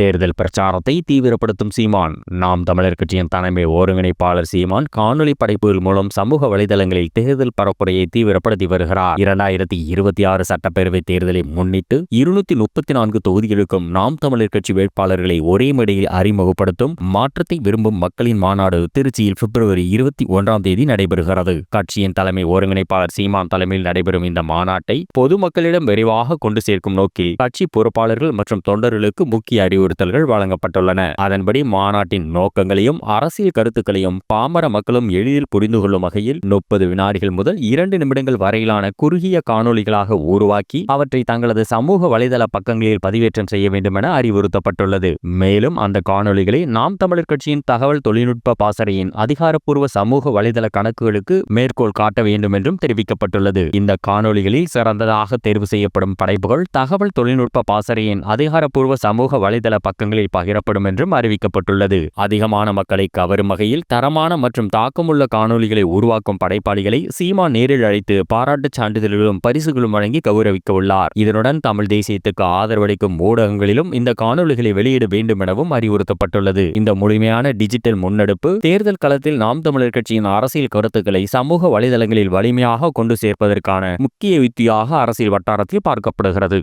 தேர்தல் பிரச்சாரத்தை தீவிரப்படுத்தும் சீமான். நாம் தமிழர் கட்சியின் தலைமை ஒருங்கிணைப்பாளர் சீமான் காணொலி படைப்புகள் மூலம் சமூக வலைதளங்களில் தேர்தல் பரப்புரையை தீவிரப்படுத்தி வருகிறார். இரண்டாயிரத்தி இருபத்தி ஆறு சட்டப்பேரவை தேர்தலை முன்னிட்டு இருநூத்தி முப்பத்தி நான்கு தொகுதிகளுக்கும் நாம் தமிழர் கட்சி வேட்பாளர்களை ஒரே மேடையில் அறிமுகப்படுத்தும் மாற்றத்தை விரும்பும் மக்களின் மாநாடு திருச்சியில் பிப்ரவரி இருபத்தி ஒன்றாம் தேதி நடைபெறுகிறது. கட்சியின் தலைமை ஒருங்கிணைப்பாளர் சீமான் தலைமையில் நடைபெறும் இந்த மாநாட்டை பொதுமக்களிடம் விரைவாக கொண்டு சேர்க்கும் நோக்கில் கட்சி பொறுப்பாளர்கள் மற்றும் தொண்டர்களுக்கு முக்கிய அறிவு அறிவுறுத்தல்கள் வழங்கப்பட்டுள்ளன. அதன்படி மாநாட்டின் நோக்கங்களையும் அரசியல் கருத்துக்களையும் பாமர மக்களும் எளிதில் புரிந்து கொள்ளும் வகையில் முப்பது வினாடிகள் முதல் இரண்டு நிமிடங்கள் வரையிலான குறுகிய காணொலிகளாக உருவாக்கி அவற்றை தங்களது சமூக வலைதள பக்கங்களில் பதிவேற்றம் செய்ய வேண்டும் என அறிவுறுத்தப்பட்டுள்ளது. மேலும் அந்த காணொலிகளை நாம் தமிழர் கட்சியின் தகவல் தொழில்நுட்ப பாசறையின் அதிகாரப்பூர்வ சமூக வலைதள கணக்குகளுக்கு மேற்கோள் காட்ட வேண்டும் என்றும் தெரிவிக்கப்பட்டுள்ளது. இந்த காணொலிகளில் சிறந்ததாக தேர்வு செய்யப்படும் படைப்புகள் தகவல் தொழில்நுட்ப பாசறையின் அதிகாரப்பூர்வ சமூக வலைதள இணையதள பக்கங்களில் பகிரப்படும் என்றும் அறிவிக்கப்பட்டுள்ளது. அதிகமான மக்களை கவரும் வகையில் தரமான மற்றும் தாக்கமுள்ள காணொலிகளை உருவாக்கும் படைப்பாளிகளை சீமா நேரில் அழைத்து பாராட்டுச் சான்றிதழ்களும் பரிசுகளும் வழங்கி கௌரவிக்க உள்ளார் இதனுடன் தமிழ் தேசியத்துக்கு ஆதரவளிக்கும் ஊடகங்களிலும் இந்த காணொலிகளை வெளியிட வேண்டும் எனவும் அறிவுறுத்தப்பட்டுள்ளது. இந்த முழுமையான டிஜிட்டல் முன்னெடுப்பு தேர்தல் களத்தில் நாம் தமிழர் கட்சியின் அரசியல் கருத்துக்களை சமூக வலைதளங்களில் வலிமையாக கொண்டு சேர்ப்பதற்கான முக்கிய யுத்தியாக அரசியல் வட்டாரத்தில் பார்க்கப்படுகிறது.